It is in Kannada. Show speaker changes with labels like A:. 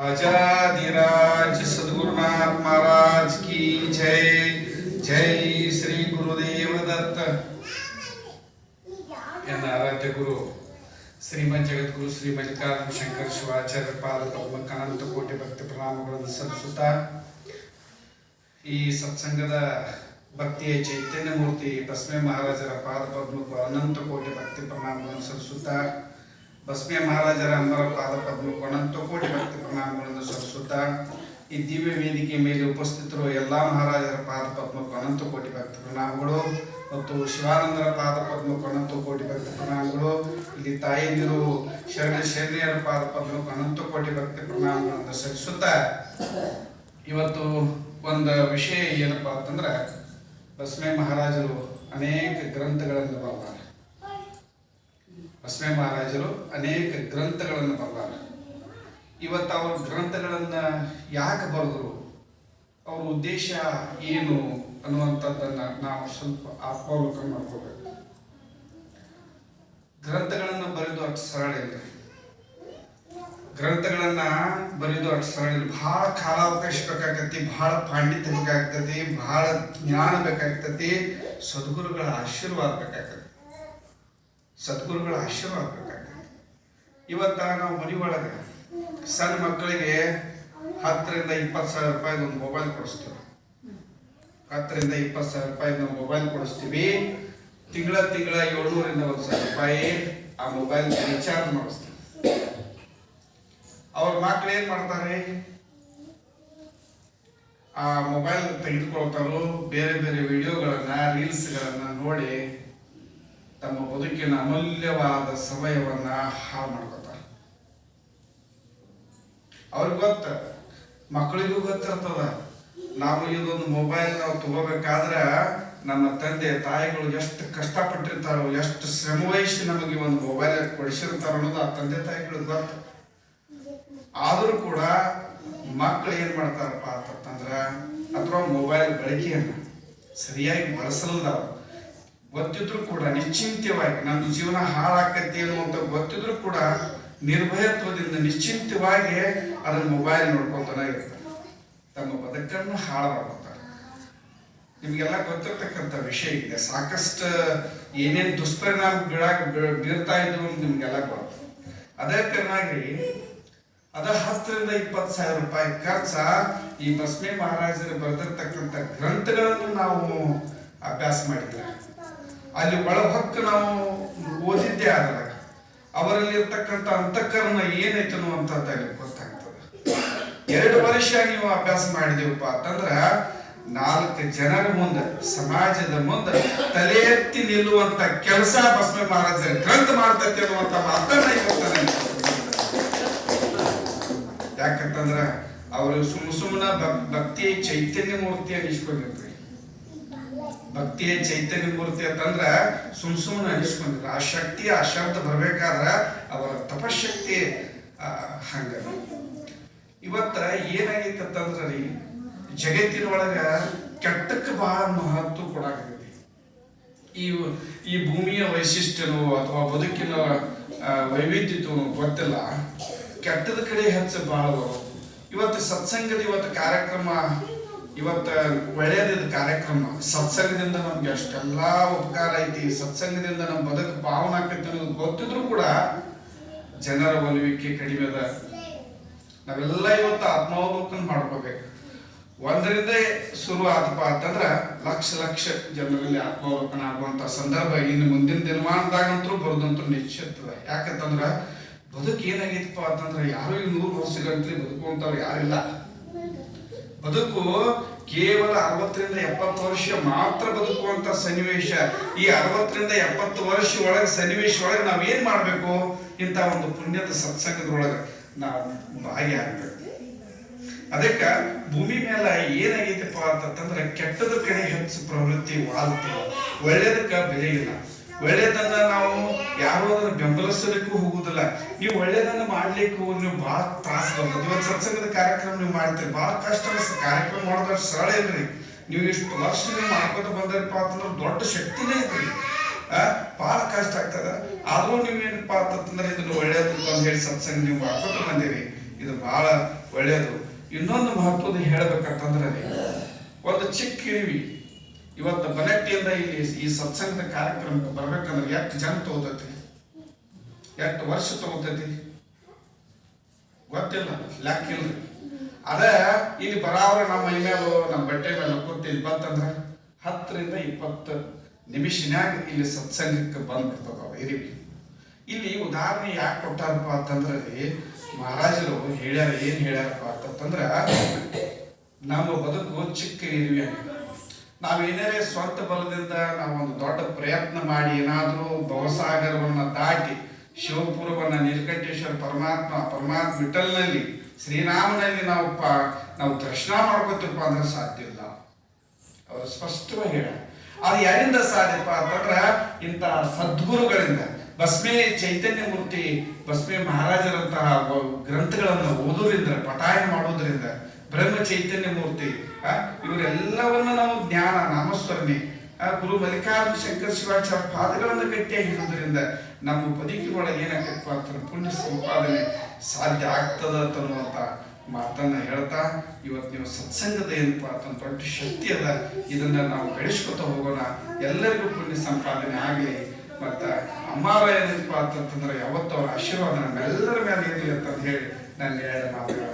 A: राजाधिराज सद्गुरुनाथ महाराज की जय जय श्री गुरुदेव दत्त ಎನ್ನ ಆರಾಧ್ಯ ಗುರು ಶ್ರೀಮದ್ ಜಗದ್ಗುರು ಶ್ರೀ ಮಲ್ಲಿಕಾರ್ಜುನ ಶಂಕರ ಶಿವಾಚಾರ್ಯ ಪಾದ ಪದ್ಮಕ್ಕೆ ಅನಂತ ಕೋಟಿ ಭಕ್ತಿ ಪ್ರಣಾಮಗಳನ್ನು ಸಲ್ಲಿಸುತ್ತಾ ಈ ಸತ್ಸಂಗದ ಭಕ್ತಿಯ ಚೈತನ್ಯ ಮೂರ್ತಿ ಬಸ್ಮೆ ಮಹಾರಾಜರ ಪಾದ ಪದ್ಮಕ್ಕೂ ಅನಂತ ಕೋಟಿ ಭಕ್ತಿ ಪ್ರಣಾಮಗಳನ್ನು ಸಲ್ಲಿಸುತ್ತಾ ಬಸ್ಮೆ ಮಹಾರಾಜರ ಅಮರ ಪಾದ ಪದ್ಮಕ್ಕೂ ಅನಂತ ಕೋಟಿ ಭಕ್ತಿ ಪ್ರಣಾಮಗಳನ್ನು ಸಲ್ಲಿಸುತ್ತಾ, ಈ ದಿವ್ಯ ವೇದಿಕೆ ಮೇಲೆ ಉಪಸ್ಥಿತರು ಎಲ್ಲ ಮಹಾರಾಜರ ಪಾದ ಪದ್ಮಕ್ಕೂ ಅನಂತ ಕೋಟಿ ಭಕ್ತ ಪ್ರಣಾಮಗಳು ಮತ್ತು ಶಿವಾನಂದರ ಪಾದ ಪದ್ಮಕ್ಕೂ ಅನಂತ ಕೋಟಿ ಭಕ್ತ ಪ್ರಣಾಮಗಳು ಇಲ್ಲಿ ತಾಯಂದಿರು ಶರಣ ಶರಣಿಯರ ಪಾದ ಪದ್ಮಕ್ಕೂ ಅನಂತ ಕೋಟಿ ಭಕ್ತಿ ಪ್ರಣಾಮಗಳನ್ನು ಸಲ್ಲಿಸುತ್ತಾ, ಇವತ್ತು ಒಂದು ವಿಷಯ ಏನಪ್ಪಾ ಅಂತಂದ್ರೆ ಬಸ್ಮೆ ಮಹಾರಾಜರು ಅನೇಕ ಗ್ರಂಥಗಳನ್ನು ಬರೆದಾರೆ ಬಸವೆ ಮಹಾರಾಜರು ಅನೇಕ ಗ್ರಂಥಗಳನ್ನು ಬರಲಾರ ಇವತ್ತು ಅವ್ರ ಗ್ರಂಥಗಳನ್ನು ಯಾಕೆ ಬರೆದರು? ಅವ್ರ ಉದ್ದೇಶ ಏನು ಅನ್ನುವಂಥದ್ದನ್ನು ನಾವು ಸ್ವಲ್ಪ ಆತ್ಮಾವಲೋಕ ಮಾಡ್ಕೋಬೇಕು. ಗ್ರಂಥಗಳನ್ನು ಬರೆದು ಅಷ್ಟು ಸರಳ ಇಲ್ಲ. ಗ್ರಂಥಗಳನ್ನ ಬರೆದು ಅಷ್ಟು ಸರಳ ಇಲ್ಲ. ಬಹಳ ಕಾಲಾವಕಾಶ ಬೇಕಾಗ್ತತಿ, ಬಹಳ ಪಾಂಡಿತ್ಯ ಬೇಕಾಗ್ತತಿ, ಬಹಳ ಜ್ಞಾನ ಬೇಕಾಗ್ತತಿ, ಸದ್ಗುರುಗಳ ಆಶೀರ್ವಾದ ಬೇಕಾಗ್ತತಿ. ಸದ್ಗುರುಗಳ ಆಶೀರ್ವಾದ ಇವತ್ತ ನಾವು ಮನೆ ಒಳಗೆ ಸಣ್ಣ ಮಕ್ಕಳಿಗೆ ಹತ್ತರಿಂದ ಇಪ್ಪತ್ತು ಸಾವಿರ ರೂಪಾಯಿ ಒಂದು ಮೊಬೈಲ್ ಕೊಡಿಸ್ತೀವಿ. ಹತ್ತರಿಂದ ಇಪ್ಪತ್ತು ಸಾವಿರ ರೂಪಾಯಿ ನಾವು ಮೊಬೈಲ್ ಕೊಡಿಸ್ತೀವಿ. ತಿಂಗಳ ತಿಂಗಳ ಏಳ್ನೂರಿಂದ ಒಂದು ಸಾವಿರ ರೂಪಾಯಿ ಆ ಮೊಬೈಲ್ ರೀಚಾರ್ಜ್ ಮಾಡಿಸ್ತೀವಿ. ಅವ್ರ ಮಕ್ಕಳು ಏನು ಮಾಡ್ತಾರೆ? ಆ ಮೊಬೈಲ್ ತೆಗೆದುಕೊಳ್ತಾರೋ, ಬೇರೆ ಬೇರೆ ವಿಡಿಯೋಗಳನ್ನು ರೀಲ್ಸ್ಗಳನ್ನು ನೋಡಿ ತಮ್ಮ ಬದುಕಿನ ಅಮೂಲ್ಯವಾದ ಸಮಯವನ್ನ ಹಾಳು ಮಾಡ್ಕೋತಾರೆ. ಅವ್ರಿಗೆ ಗೊತ್ತ, ಮಕ್ಕಳಿಗೂ ಗೊತ್ತಿರ್ತದ. ನಾವು ಇದೊಂದು ಮೊಬೈಲ್ ನಾವು ತಗೋಬೇಕಾದ್ರೆ ನಮ್ಮ ತಂದೆ, ತಾಯಿಗಳು ಎಷ್ಟು ಕಷ್ಟಪಟ್ಟಿರ್ತಾರೋ, ಎಷ್ಟು ಶ್ರಮ ವಹಿಸಿ ನಮಗೆ ಒಂದು ಮೊಬೈಲ್ ಕೊಡಿಸಿರ್ತಾರೋ ಅನ್ನೋದು ಆ ತಂದೆ, ತಾಯಿಗಳಿಗೆ ಗೊತ್ತ. ಆದರೂ ಕೂಡ ಮಕ್ಕಳು ಏನ್ ಮಾಡ್ತಾರಪ್ಪ ಅಂತಂದ್ರ, ಅಥವಾ ಮೊಬೈಲ್ ಬಳಕೆಯನ್ನ ಸರಿಯಾಗಿ ಬಳಸಲ್ಲ ಗೊತ್ತಿದ್ರು ಕೂಡ ನಿಶ್ಚಿಂತ್ಯವಾಗಿ ನನ್ನ ಜೀವನ ಹಾಳಾಕತಿ ಅನ್ನುವಂತ ಗೊತ್ತಿದ್ರು ಕೂಡ ನಿರ್ಭಯತ್ವದಿಂದ ನಿಶ್ಚಿಂತವಾಗಿ ಅದನ್ನ ಮೊಬೈಲ್ ನೋಡ್ಕೊತಾನೆ ಇರ್ತಾರೆ. ತಮ್ಮ ಬದುಕನ್ನು ಹಾಳು ನಿಮಗೆಲ್ಲ ಗೊತ್ತಿರ್ತಕ್ಕಂಥ ವಿಷಯ ಇದೆ. ಸಾಕಷ್ಟು ಏನೇನು ದುಷ್ಪರಿಣಾಮ ಬೀಳಾಕ ಬೀಳ್- ಬೀರ್ತಾ ಇದ್ವು ಅಂತ ನಿಮಗೆಲ್ಲ ಗೊತ್ತು. ಅದೇ ತರನಾಗಿ ಅದ ಹತ್ತರಿಂದ ಇಪ್ಪತ್ತು ಸಾವಿರ ರೂಪಾಯಿ ಖರ್ಚ ಈ ಬಸ್ಮೆ ಮಹಾರಾಜರು ಬರೆದಿರ್ತಕ್ಕಂಥ ಗ್ರಂಥಗಳನ್ನು ನಾವು ಅಭ್ಯಾಸ ಮಾಡಿದ್ರೆ ಅಲ್ಲಿ ಒಳಹೊಕ್ಕ ನಾವು ಓದಿದ್ದೇ ಆಗಲ್ಲ. ಅವರಲ್ಲಿ ಇರ್ತಕ್ಕಂಥ ಅಂತಃಕರಣ ಏನೈತೆ ಅನ್ನುವಂಥದ್ದು ಅಲ್ಲಿ ಗೊತ್ತಾಗ್ತದೆ. ಎರಡು ವರ್ಷ ನೀವು ಅಭ್ಯಾಸ ಮಾಡಿದೀವಪ್ಪ ಅಂತಂದ್ರ ನಾಲ್ಕು ಜನರ ಮುಂದೆ, ಸಮಾಜದ ಮುಂದೆ ತಲೆ ಎತ್ತಿ ನಿಲ್ಲುವಂತ ಕೆಲಸ ಬಸವ ಮಹಾರಾಜರ ಗ್ರಂಥ ಮಾಡ್ತೈತೆ ಅನ್ನುವಂತ ಮಾತನ್ನ ನನಗೆ ಯಾಕಂತಂದ್ರ ಅವರು ಸುಮ್ ಸುಮ್ಮನ ಭಕ್ತಿ ಚೈತನ್ಯ ಮೂರ್ತಿ ಅನಿಸ್ಕೊಂಡಿರ್ತಾರೆ ಭಕ್ತಿಯ ಚೈತನ್ಯ ಮೂರ್ತಿ ಅಂತಂದ್ರ ಸುಮ್ ಸುಮ್ಮನೆ ಅನಿಸ್ಕೊಂಡಿಲ್ಲ ಆ ಶಕ್ತಿ, ಆ ಶಬ್ದ ಬರ್ಬೇಕಾದ್ರ ಅವರ ತಪಶಕ್ತಿ ಹಂಗ. ಇವತ್ತ ಏನಾಗೈತೆ ಅಂತಂದ್ರ ರೀ ಜಗತ್ತಿನೊಳಗ ಕೆಟ್ಟಕ್ಕೆ ಬಹಳ ಮಹತ್ವ ಕೊಡಾಕತ್ತೈತಿ. ಈ ಈ ಭೂಮಿಯ ವೈಶಿಷ್ಟ್ಯನೋ ಅಥವಾ ಬದುಕಿನ ವೈವಿಧ್ಯತೋ ಗೊತ್ತಿಲ್ಲ. ಕೆಟ್ಟದ ಕಡೆ ಹೆಚ್ಚು ಬಹಳ ಇವತ್ತು ಸತ್ಸಂಗದ ಇವತ್ತು ಕಾರ್ಯಕ್ರಮ ಇವತ್ತ ಒಳ್ಳೆಯದ ಕಾರ್ಯಕ್ರಮ. ಸತ್ಸಂಗದಿಂದ ನಮ್ಗೆ ಅಷ್ಟೆಲ್ಲಾ ಉಪಕಾರ ಐತಿ. ಸತ್ಸಂಗದಿಂದ ನಮ್ಮ ಬದುಕು ಪಾವನ ಆಗ್ತೈತಿ ಅನ್ನೋದು ಗೊತ್ತಿದ್ರು ಕೂಡ ಜನರ ಒಲಿವಿಕೆ ಕಡಿಮೆ ಅದ. ನಾವೆಲ್ಲ ಇವತ್ತು ಆತ್ಮಾವಲೋಕನ ಮಾಡ್ಕೋಬೇಕು. ಒಂದರಿಂದ ಶುರು ಆತಪ್ಪ ಅಂತಂದ್ರ ಲಕ್ಷ ಲಕ್ಷ ಜನರಲ್ಲಿ ಆತ್ಮಾವಲೋಕನ ಆಗುವಂತ ಸಂದರ್ಭ ಇನ್ನು ಮುಂದಿನ ದಿನಮಾನದಾಗಂತೂ ಬರೋದಂತೂ ನಿಶ್ಚಿತದ ಯಾಕಂತಂದ್ರ ಬದುಕು ಏನಾಗೈತಪ್ಪ ಅಂತಂದ್ರೆ ಯಾರು ಈ ನೂರು ವರ್ಷಗಂತಲೇ ಬದುಕುವಂತವ್ರು ಯಾರಿಲ್ಲ. ಬದುಕು ಕೇವಲ ಅರವತ್ತರಿಂದ ಎಪ್ಪತ್ತು ವರ್ಷ ಮಾತ್ರ ಬದುಕುವಂತ ಸನ್ನಿವೇಶ. ಈ ಅರವತ್ತರಿಂದ ಎಪ್ಪತ್ತು ವರ್ಷ ಒಳಗೆ, ಸನ್ನಿವೇಶ ಒಳಗೆ ನಾವ್ ಏನ್ ಮಾಡ್ಬೇಕು? ಇಂಥ ಒಂದು ಪುಣ್ಯದ ಸತ್ಸಂಗದೊಳಗೆ ನಾವು ಭಾಗಿಯಾಗಬೇಕು ಅದಕ್ಕ ಭೂಮಿ ಮೇಲೆ ಏನಾಗೈತಪ್ಪ ಅಂತಂದ್ರೆ ಕೆಟ್ಟದ ಕಡೆ ಹೆಚ್ಚು ಪ್ರವೃತ್ತಿ ವಾಲ್ತೀವಿ ಒಳ್ಳೇದಕ್ಕ ಬೆಲೆ ಇಲ್ಲ. ಒಳ್ಳೇದನ್ನ ನಾವು ಯಾರೋ ಅದನ್ನ ಬೆಂಬಲಿಸಲಿಕ್ಕೂ ಹೋಗುದಿಲ್ಲ ನೀವು ಒಳ್ಳೇದನ್ನ ಮಾಡ್ಲಿಕ್ಕೂ ನೀವು ಬಹಳ ತ್ರಾಸ ಬರ್ತದೆ ಇವತ್ತು ಸತ್ಸಂಗದ ಕಾರ್ಯಕ್ರಮ ನೀವು ಮಾಡ್ತೀರಿ. ಬಹಳ ಕಷ್ಟ ಕಾರ್ಯಕ್ರಮ ಮಾಡೋದ್ರ ಸರಳ ಇಲ್ರಿ. ನೀವು ಇಷ್ಟು ವರ್ಷ ನೀವು ಮಾಡ್ಕೊತ ಬಂದಿರಪ್ಪ ಅಂತಂದ್ರೆ ದೊಡ್ಡ ಶಕ್ತಿನೇ ಐತ್ರಿ ಆ, ಬಹಳ ಕಷ್ಟ ಆಗ್ತದ. ಆದ್ರೂ ನೀವೇನಪ್ಪ ಅಂತಂದ್ರೆ ಇದನ್ನು ಒಳ್ಳೇದು ಅಂತ ಹೇಳಿ ಸತ್ಸಂಗ ನೀವು ಮಾಡ್ಕೊತ ಬಂದಿರಿ. ಇದು ಬಹಳ ಒಳ್ಳೆಯದು. ಇನ್ನೊಂದು ಮಹತ್ವದ ಹೇಳ್ಬೇಕಂತಂದ್ರೆ ಒಂದು ಚಿಕ್ಕ ಇರಿವಿ ಇವತ್ತು ಬಲಟ್ಟಿಯಿಂದ ಇಲ್ಲಿ ಈ ಸತ್ಸಂಗದ ಕಾರ್ಯಕ್ರಮಕ್ಕೆ ಬರ್ಬೇಕಂದ್ರೆ ಎಷ್ಟು ಜನ ತಗೋತೈತಿ? ಎಷ್ಟು ವರ್ಷ ತಗೋತೈತಿ? ಗೊತ್ತಿಲ್ಲ ಲೆಕ್ಕಿಲ್ರಿ ಅದ, ಇಲ್ಲಿ ಬರಾವ್ರ ನಮ್ಮ ಮೈ ಮೇಲೂ ನಮ್ಮ ಬಟ್ಟೆ ಮೇಲೆ ಕೂತಿ ಇಲ್ಲಿ ಬಂತಂದ್ರೆ ಹತ್ತರಿಂದ ಇಪ್ಪತ್ತು ನಿಮಿಷನ್ಯಾಗ ಇಲ್ಲಿ ಸತ್ಸಂಗಕ್ಕೆ ಬಂದ್ಬಿಡ್ತದ ಇರಿ ಇಲ್ಲಿ ಉದಾಹರಣೆ ಯಾಕೆ ಕೊಟ್ಟಾರಪ್ಪ ಅಂತಂದ್ರೆ, ಮಹಾರಾಜರು ಹೇಳ್ಯಾರ, ಏನು ಹೇಳ್ಯಾರಪ್ಪ ಅಂತಂದ್ರೆ, ನಮ್ಮ ಬದುಕು ಚಿಕ್ಕ ಇರುವೆ. ನಾವೇನಾರೇ ಸ್ವಂತ ಬಲದಿಂದ ನಾವೊಂದು ದೊಡ್ಡ ಪ್ರಯತ್ನ ಮಾಡಿ ಏನಾದರೂ ಭವಸಾಗರವನ್ನು ದಾಟಿ ಶಿವಪುರವನ್ನು ನೀಲಕಂಠೇಶ್ವರ ಪರಮಾತ್ಮ ಪರಮಾತ್ಮ ವಿಠಲ್ನಲ್ಲಿ, ಶ್ರೀರಾಮನಲ್ಲಿ ನಾವು ಪ, ನಾವು ದರ್ಶನ ಮಾಡ್ಕೋತೀವಪ್ಪ ಅಂದ್ರೆ ಸಾಧ್ಯ ಇಲ್ಲ. ಅವರು ಸ್ಪಷ್ಟವಾಗಿ ಹೇಳ ಅದು ಯಾರಿಂದ ಸಾಧ್ಯಪ್ಪ ಅಂತಂದ್ರೆ ಇಂಥ ಸದ್ಗುರುಗಳಿಂದ. ಬಸ್ಮೆ ಚೈತನ್ಯ ಮೂರ್ತಿ ಬಸ್ಮೆ ಮಹಾರಾಜರಂತಹ ಗ್ರಂಥಗಳನ್ನು ಓದೋದ್ರಿಂದ, ಪಠಾಯ ಮಾಡೋದ್ರಿಂದ ಬ್ರಹ್ಮ ಚೈತನ್ಯ ಮೂರ್ತಿ ಇವರೆಲ್ಲವನ್ನ ನಾವು ಜ್ಞಾನ, ನಾಮಸ್ಮರಣೆ ಗುರು ಮಲ್ಲಿಕಾರ್ಜುನ ಶಂಕರ ಶಿವಾಚಾರ್ಯ ಪಾದಗಳನ್ನು ಗಟ್ಟಿಯಾಗಿ ಹಿಡಿದ್ರಿಂದ ನಮ್ಮ ಬದುಕಿನೊಳಗೆ ಏನಾಗತ್ತಪ್ಪ ಅಂತ ಪುಣ್ಯ ಸಂಪಾದನೆ ಸಾಧ್ಯ ಆಗ್ತದ ಅಂತ ಮಾತನ್ನ ಹೇಳ್ತಾ, ಇವತ್ತು ನೀವು ಸತ್ಸಂಗದ ಏನಪ್ಪ ಅಂತ ದೊಡ್ಡ ಶಕ್ತಿ ಅದ. ಇದನ್ನ ನಾವು ಬೆಳೆಸ್ಕೊತ ಹೋಗೋಣ. ಎಲ್ಲರಿಗೂ ಪುಣ್ಯ ಸಂಪಾದನೆ ಆಗಲಿ. ಮತ್ತ ಅಮ್ಮಾರ ಏನಪ್ಪ ಅಂತಂದ್ರೆ ಯಾವತ್ತ ಅವರ ಆಶೀರ್ವಾದ ನಮ್ಮೆಲ್ಲರ ಮೇಲೆ ಇರಲಿ ಅಂತ ಹೇಳಿ ನನ್ನ ಹೇಳ ಮಾತುಗಳ